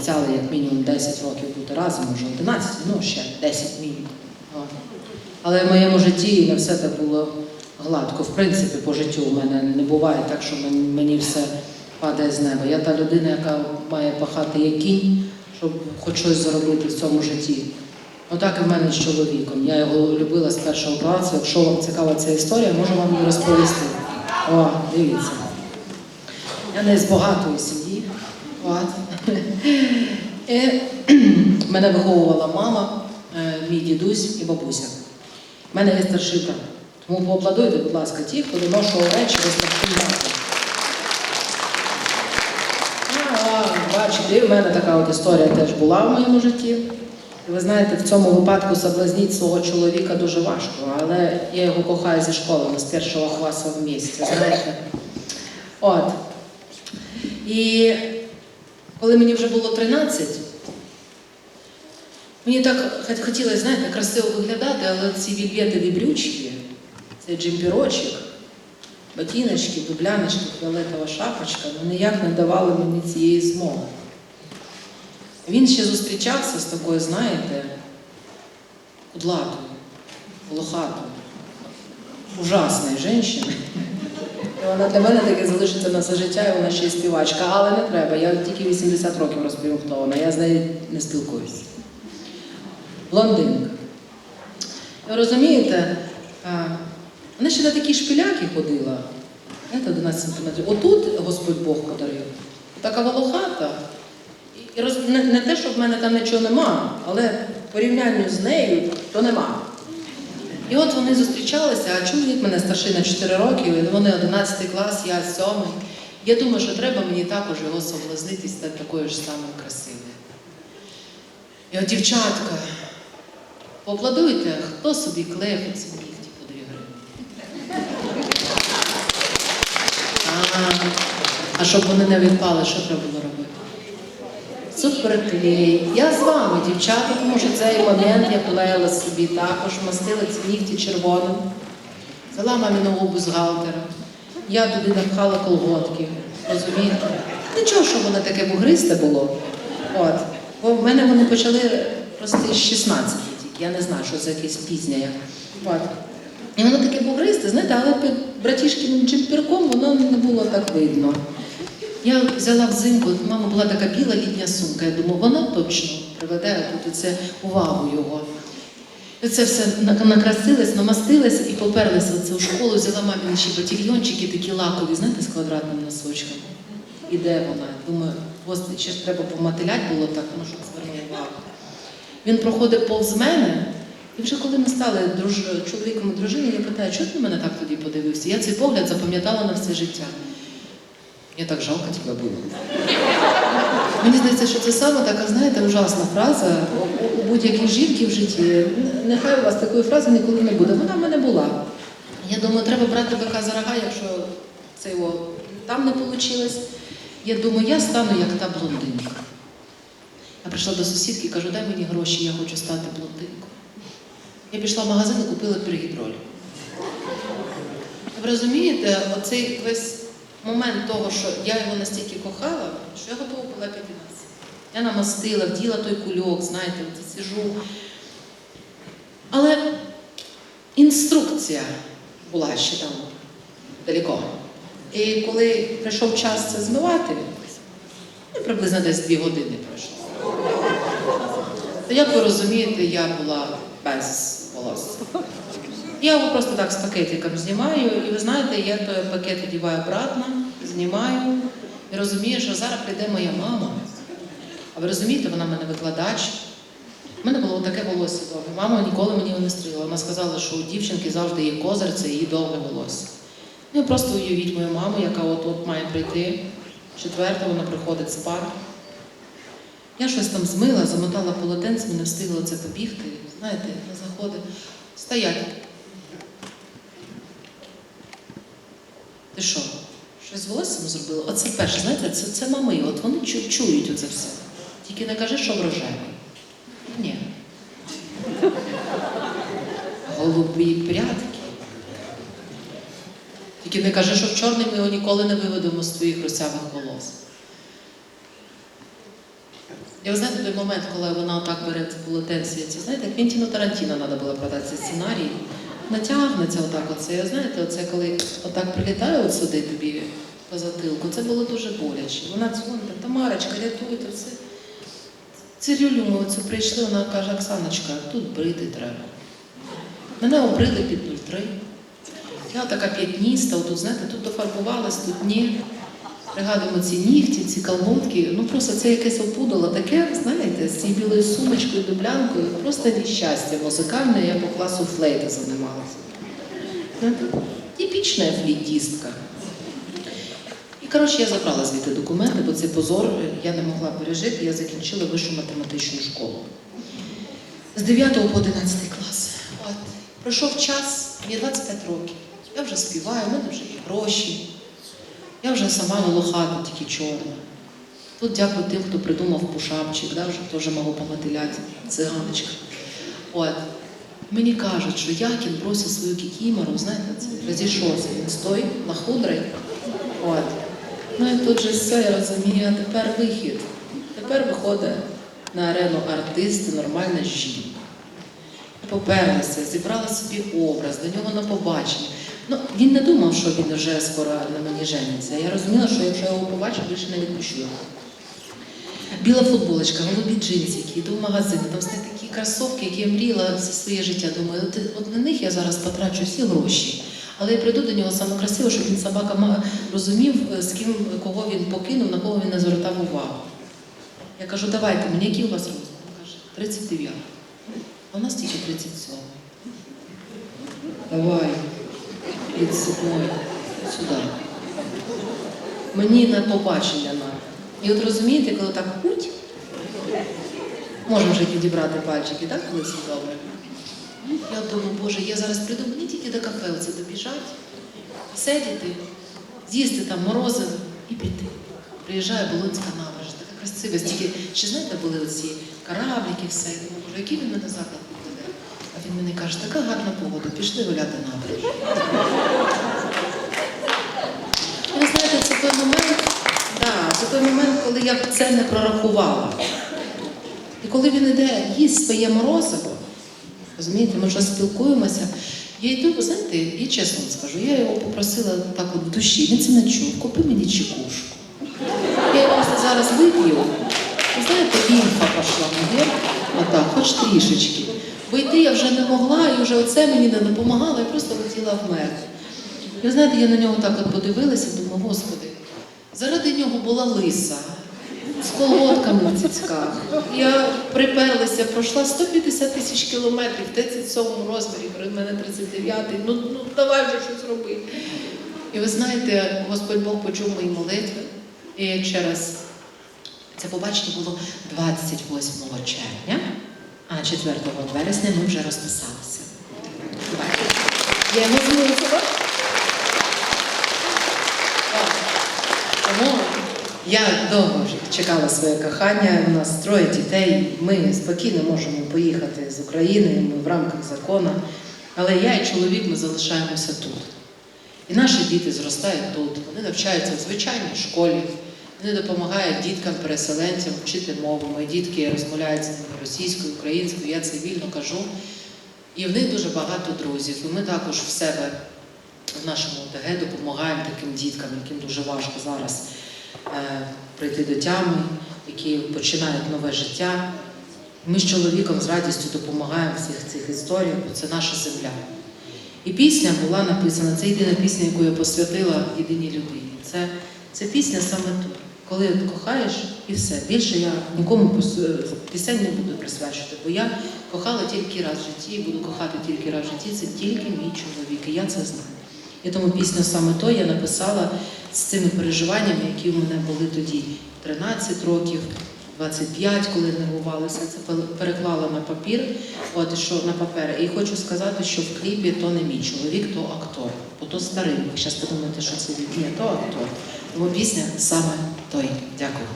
обіцяли як мінімум 10 років бути разом, може 11, ну ще 10 мінімум. Але в моєму житті не все так було гладко. В принципі, по життю у мене не буває так, що мені все падає з неба. Я та людина, яка має пахати як кінь, щоб хоч щось заробити в цьому житті. Отак і в мене з чоловіком. Я його любила з першого класу. Якщо вам цікава ця історія, можу вам її розповісти. О, дивіться. Я не з багатої сім'ї. І мене виховувала мама, е, мій дідусь і бабуся. У мене є старший брат. Тому поаплодуйте, будь ласка, ті, хто доношував речі до. А, Бачите, і в мене така от історія теж була в моєму житті. І ви знаєте, в цьому випадку соблазніть свого чоловіка дуже важко, але я його кохаю зі школи, ми з першого класу в місті, знаєте. От. І коли мені вже було 13, мені так хотілося, знаєте, красиво виглядати, але ці вільветові брючки, цей джемпірочок, ботиночки, дубляночки, фіолетова шапочка, ну ніяк не давали мені цієї змоги. Він ще зустрічався з такою, знаєте, кудлатою, волохатою, ужасною жінкою. І вона для мене таки залишиться на все життя, і вона ще й співачка, але не треба. Я тільки 80 років вона, я з нею не спілкуюся. Блондинка. Ви розумієте, вона ще на такі шпиляки ходила, знаєте, 11 сантиметрів. Отут Господь Бог подарив. Така волохата. І роз... не, не те, що в мене там нічого нема, але в порівнянні з нею то нема. І от вони зустрічалися, а чоловік мене старший на 4 роки, вони 11 клас, я 7. Я думаю, що треба мені також його соблазнити і стати такою ж самою красивою. І от дівчатка, поаплодуйте, хто собі клеїв ці нігті по 2 гривні. А, а щоб вони не відпали, що треба було робити? Суперклей. Я з вами, дівчата, тому що цей момент я клеїла собі також, мастила ці нігті червоним. Взяла маміного бюстгальтера. Я туди напхала колготки. Розумієте? Нічого, що воно таке бугристе було. От. Бо в мене вони почали рости з 16 тільки. Я не знаю, що це якесь пізня. я. От. І воно таке бугристе, знаєте, але братішкиним джемпірком воно не було так видно. Я взяла взимку, мама була така біла літня сумка. Я думаю, вона точно приведе тут це увагу його. І це все на- накрасилось, намастилось і поперлася в цю школу, взяла мамі ще ботильйончики такі лакові, знаєте, з квадратним носочком. І де вона? Думаю, господи, ще ж треба помателять було так, ну щоб звернув увагу. Він проходив повз мене, і вже коли ми стали друж... чоловіком і дружиною, я питаю, чого ти мене так тоді подивився? Я цей погляд запам'ятала на все життя. Мені так жалко тебе було. Мені здається, що це саме така, знаєте, ужасна фраза у, будь-якій жінки в житті. Нехай у вас такої фрази ніколи не буде. Вона в мене була. Я думаю, треба брати бика за рога, якщо це його там не вийшло. Я думаю, я стану як та блондинка. Я прийшла до сусідки і кажу, дай мені гроші, я хочу стати блондинкою. Я пішла в магазин і купила піргідроль. Ви розумієте, оцей весь момент того, що я його настільки кохала, що я готова була піти на це. Я намастила, вділа той кульок, знаєте, от сижу. Але інструкція була ще там далеко. І коли прийшов час це змивати, ну, приблизно десь дві години пройшло. То як ви розумієте, я була без волосся. Я його просто так з пакетиком знімаю, і ви знаєте, я той пакет одіваю обратно, знімаю і розумію, що зараз прийде моя мама. А ви розумієте, вона в мене викладач. У мене було таке волосся довге. Мама ніколи мені не стріла. Вона сказала, що у дівчинки завжди є козир, це її довге волосся. Ну і просто уявіть мою маму, яка от от має прийти. Четверта, вона приходить спати. Я щось там змила, замотала полотенцем, не встигла це побігти. Знаєте, не заходить. Стоять. Ти що? Щось з волоссям зробила? Оце перше, знаєте, це, це мами, от вони чу- чують оце все. Тільки не кажи, що в рожевий. Ні. Голубі прядки. Тільки не кажи, що в чорний ми його ніколи не виведемо з твоїх русявих волос. І ви знаєте той момент, коли вона отак бере це полотенце, ці, знаєте, Квінтіну Тарантіно треба було продати цей сценарій. Натягнеться отак оце. Знаєте, оце коли отак прилітає от сюди тобі по затилку, це було дуже боляче. Вона дзвонить, Тамарочка, рятуйте все. Цирюлю ми оцю прийшли, вона каже, Оксаночка, тут брити треба. Мене обрили під 03. Я така п'ятніста, отут, знаєте, тут дофарбувалась, тут ні. Пригадуємо ці нігті, ці колготки. Ну просто це якесь опудало таке, знаєте, з цією білою сумочкою, дублянкою. Просто нещастя музикальне, я по класу флейти займалася. Типічна флейтістка. Коротше, я забрала звідти документи, бо це позор, я не могла пережити, я закінчила вищу математичну школу. З 9 по 11 клас. От. Пройшов час, мені 25 років. Я вже співаю, в мене вже є гроші. Я вже сама волохата, тільки чорна. Тут дякую тим, хто придумав пушапчик, да, вже теж можу помотиляти, циганочка. От. Мені кажуть, що Якін бросив свою кікімору, знаєте, це розійшовся. Він на худрий. От. Ну і тут же все, я розумію, а тепер вихід. Тепер виходить на арену артист, нормальна жінка. Поперлася, зібрала собі образ, до нього на побачення. Ну, він не думав, що він вже скоро на мені жениться. Я розуміла, що якщо я його побачу, більше не відпущу його. Біла футболочка, голубі джинсики, йду в магазин, там стоять такі кросовки, які я мріяла все своє життя. Думаю, от на них я зараз потрачу всі гроші. Але я прийду до нього саме красиво, щоб він собака розумів, е, з ким кого він покинув, на кого він не звертав увагу. Я кажу, давайте мені, який у вас розмір? Каже, 39. А у нас тільки 37. Давай, 37. Сюди. Мені на побачення на. І от розумієте, коли так путь, можемо вже підібрати пальчики, так, коли все добре? Я думаю, Боже, я зараз прийду, мені тільки до кафе оце добіжать, сидіти, з'їсти там морозиво і піти. Приїжджає Болонська набережна, така красива, стільки, ще знаєте, були оці кораблики, все. Я думаю, Боже, який він мене заклад буде. А він мені каже, така гарна погода, пішли гуляти набережну. Ви знаєте, це той момент, да, це той момент, коли я це не прорахувала. І коли він іде, їсть своє морозиво, розумієте, ми вже спілкуємося. Я йду, ви знаєте, і чесно вам скажу, я його попросила так от в душі, він це не чув, купи мені чекушку. Я його зараз вип'ю. Ви знаєте, лімфа пішла наверх, отак, хоч трішечки. Бо йти я вже не могла, і вже оце мені не допомагало, я просто хотіла вмерти. І ви знаєте, я на нього так от подивилася, думаю, господи, заради нього була лиса з колодками в цицьках. Я приперлася, пройшла 150 тисяч кілометрів, в 37 розмірі, при мене 39-й. Ну, ну давай вже щось роби. І ви знаєте, Господь Бог почув мої молитви. І через це побачення було 28 червня, а 4 вересня ми вже розписалися. Я його змусила. Тому я довго вже чекала своє кохання. У нас троє дітей. Ми спокійно можемо поїхати з України, ми в рамках закону. Але я і чоловік ми залишаємося тут. І наші діти зростають тут, вони навчаються в звичайній школі, вони допомагають діткам-переселенцям вчити мову. Мої дітки розмовляють з ними російською, українською, я це вільно кажу. І в них дуже багато друзів. І ми також в себе в нашому ОТГ допомагаємо таким діткам, яким дуже важко зараз е, прийти до тями, які починають нове життя. Ми з чоловіком з радістю допомагаємо всіх цих історіях, бо це наша земля. І пісня була написана, це єдина пісня, яку я посвятила єдиній людині. Це, це пісня саме тут. Коли кохаєш і все. Більше я нікому пісень не буду присвячувати, бо я кохала тільки раз в житті і буду кохати тільки раз в житті. Це тільки мій чоловік, і я це знаю. І тому пісню саме то я написала з цими переживаннями, які в мене були тоді 13 років, 25, коли нервувалася. Це пе- переклала на папір, от що на папери. І хочу сказати, що в кліпі то не мій чоловік, то актор. Бо то старий. Ви зараз подумаєте, що це він. є, то актор. Тому пісня саме той. Дякую.